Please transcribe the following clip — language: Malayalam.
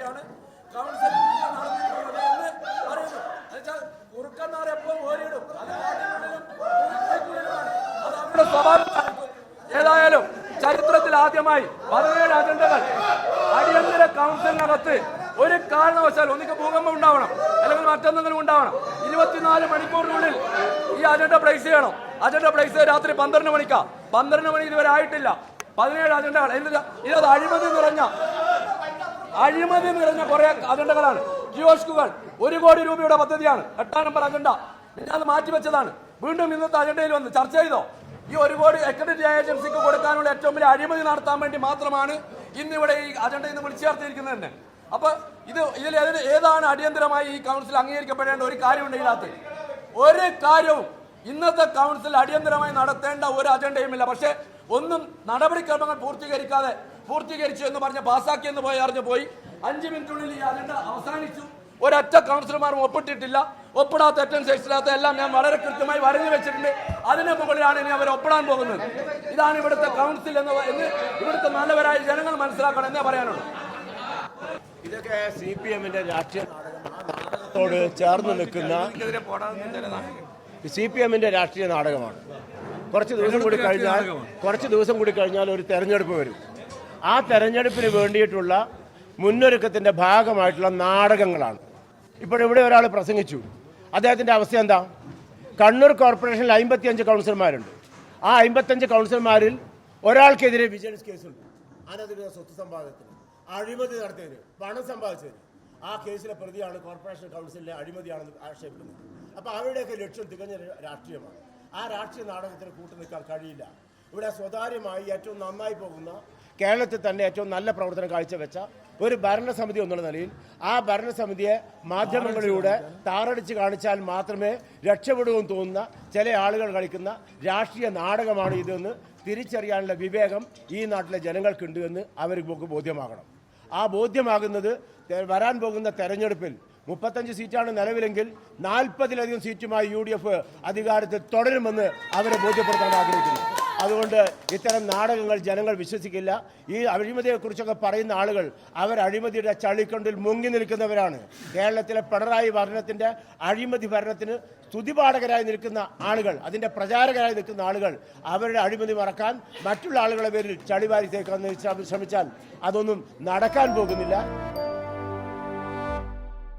പാർട്ടിയാണ് കൗൺസിൽ ഏതായാലും ചരിത്രത്തിൽ ആദ്യമായി പതിനേഴ് അജണ്ടകൾ അടിയന്തര കൗൺസിലിനകത്ത് ഒരു കാരണവശാൽ ഒന്നിക്ക് ഭൂകമ്പം ഉണ്ടാവണം. അല്ലെങ്കിൽ മറ്റെന്തെങ്കിലും ഉണ്ടാവണം. ഇരുപത്തിനാല് മണിക്കൂറിനുള്ളിൽ ഈ അജണ്ട പ്ലേസ് ചെയ്യണം. അജണ്ട പ്ലേസ് രാത്രി പന്ത്രണ്ട് മണിക്കാ. പന്ത്രണ്ട് മണി ഇതുവരെ ആയിട്ടില്ല. പതിനേഴ് അജണ്ടകൾ. ഇത്? അഴിമതി നിറഞ്ഞ അഴിമതി നിറഞ്ഞ കുറെ അജണ്ടകളാണ് കിയോസ്കുകൾ ഒരു കോടി രൂപയുടെ പദ്ധതിയാണ്. എട്ടാം നമ്പർ അജണ്ട പിന്നെ അത് മാറ്റിവെച്ചതാണ് വീണ്ടും ഇന്നത്തെ അജണ്ടയിൽ വന്ന്. ചർച്ച ചെയ്തോ? ഈ ഒരു കോടി അക്രഡിറ്റ് ഏജൻസിക്ക് കൊടുക്കാനുള്ള ഏറ്റവും വലിയ അഴിമതി നടത്താൻ വേണ്ടി മാത്രമാണ് ഇന്നിവിടെ ഈ അജണ്ട ഇന്ന് വിളിച്ചു ചേർത്തിരിക്കുന്നത് തന്നെ. അപ്പൊ ഇത് ഇതിൽ ഏത് ഏതാണ് അടിയന്തരമായി ഈ കൗൺസിൽ അംഗീകരിക്കപ്പെടേണ്ട ഒരു കാര്യമുണ്ട് ഇതിനകത്ത്? ഒരു കാര്യവും ഇന്നത്തെ കൗൺസിൽ അടിയന്തരമായി നടത്തേണ്ട ഒരു അജണ്ടയുമില്ല. പക്ഷേ ഒന്നും നടപടിക്രമങ്ങൾ പൂർത്തീകരിക്കാതെ പൂർത്തീകരിച്ചു എന്ന് പറഞ്ഞ് പാസാക്കി എന്ന് പോയി അറിഞ്ഞു പോയി. അഞ്ച് മിനിറ്റിനുള്ളിൽ ഈ അജണ്ട അവസാനിച്ചു. ഒരൊറ്റ കൗൺസിലർമാരും ഒപ്പിട്ടിട്ടില്ല. ഒപ്പിടാത്ത അറ്റൻഡൻസ് ശേഷിച്ചില്ലാത്ത എല്ലാം ഞാൻ വളരെ കൃത്യമായി വരഞ്ഞു വെച്ചിട്ടുണ്ട്. അതിന് മുകളിലാണ് ഇനി അവർ ഒപ്പിടാൻ പോകുന്നത്. ഇതാണ് ഇവിടുത്തെ കൗൺസിൽ എന്ന് എന്ന് ഇവിടുത്തെ നല്ലവരായ ജനങ്ങൾ മനസ്സിലാക്കണം എന്നേ പറയാനുള്ളൂ. ഇതൊക്കെ സി പി എമ്മിന്റെ രാഷ്ട്രീയ നാടകത്തോട് ചേർന്ന് നിൽക്കുന്ന സി പി എമ്മിന്റെ രാഷ്ട്രീയ നാടകമാണ്. കുറച്ച് ദിവസം കൂടി കഴിഞ്ഞാൽ കുറച്ച് ദിവസം കൂടി കഴിഞ്ഞാൽ ഒരു തെരഞ്ഞെടുപ്പ് വരും. ആ തെരഞ്ഞെടുപ്പിന് വേണ്ടിയിട്ടുള്ള മുന്നൊരുക്കത്തിന്റെ ഭാഗമായിട്ടുള്ള നാടകങ്ങളാണ്. ഇപ്പോഴിവിടെ ഒരാൾ പ്രസംഗിച്ചു. അദ്ദേഹത്തിന്റെ അവസ്ഥ എന്താ? കണ്ണൂർ കോർപ്പറേഷനിൽ അമ്പത്തിയഞ്ച് കൗൺസിലർമാരുണ്ട്. ആ അമ്പത്തഞ്ച് കൗൺസിലർമാരിൽ ഒരാൾക്കെതിരെ വിജിലൻസ് കേസുണ്ട്. അനധികൃത സ്വത്ത് സമ്പാദനത്തിന് അഴിമതി നടത്തിയത് പണം സമ്പാദിച്ചതിന്. ആ കേസിലെ പ്രതിയാണ് കോർപ്പറേഷൻ കൗൺസിലിലെ അഴിമതിയാണെന്ന് ആക്ഷേപിക്കുന്നത്. അപ്പോൾ അവരുടെയൊക്കെ ലക്ഷ്യം തികഞ്ഞ രാഷ്ട്രീയമാണ്. ആ രാഷ്ട്രീയ നാടകത്തിന് കൂട്ടുനിൽക്കാൻ കഴിയില്ല. ഇവിടെ സ്വകാര്യമായി ഏറ്റവും നന്നായി പോകുന്ന കേരളത്തിൽ തന്നെ ഏറ്റവും നല്ല പ്രവർത്തനം കാഴ്ചവെച്ച ഒരു ഭരണസമിതി എന്നുള്ള നിലയിൽ ആ ഭരണസമിതിയെ മാധ്യമങ്ങളിലൂടെ താറടിച്ച് കാണിച്ചാൽ മാത്രമേ രക്ഷപ്പെടൂ എന്ന് തോന്നുന്ന ചില ആളുകൾ കളിക്കുന്ന രാഷ്ട്രീയ നാടകമാണ് ഇതെന്ന് തിരിച്ചറിയാനുള്ള വിവേകം ഈ നാട്ടിലെ ജനങ്ങൾക്കുണ്ട് എന്ന് അവർക്ക് ബോധ്യമാകണം. ആ ബോധ്യമാകുന്നത് വരാൻ പോകുന്ന തെരഞ്ഞെടുപ്പിൽ മുപ്പത്തഞ്ച് സീറ്റാണ് നിലവിലെങ്കിൽ നാൽപ്പതിലധികം സീറ്റുമായി യു ഡി എഫ് അധികാരത്തിൽ തുടരുമെന്ന് അവരെ ബോധ്യപ്പെടുത്താൻ ആഗ്രഹിക്കുന്നു. അതുകൊണ്ട് ഇത്തരം നാടകങ്ങൾ ജനങ്ങൾ വിശ്വസിക്കില്ല. ഈ അഴിമതിയെക്കുറിച്ചൊക്കെ പറയുന്ന ആളുകൾ അവർ അഴിമതിയുടെ ചളിക്കൊണ്ടിൽ മുങ്ങി നിൽക്കുന്നവരാണ്. കേരളത്തിലെ പിണറായി ഭരണത്തിന്റെ അഴിമതി ഭരണത്തിന് സ്തുതിപാഠകരായി നിൽക്കുന്ന ആളുകൾ അതിന്റെ പ്രചാരകരായി നിൽക്കുന്ന ആളുകൾ അവരുടെ അഴിമതി മറക്കാൻ മറ്റുള്ള ആളുകളെ പേരിൽ ചളിവാരി തേക്കാൻ ശ്രമിച്ചാൽ അതൊന്നും നടക്കാൻ പോകുന്നില്ല.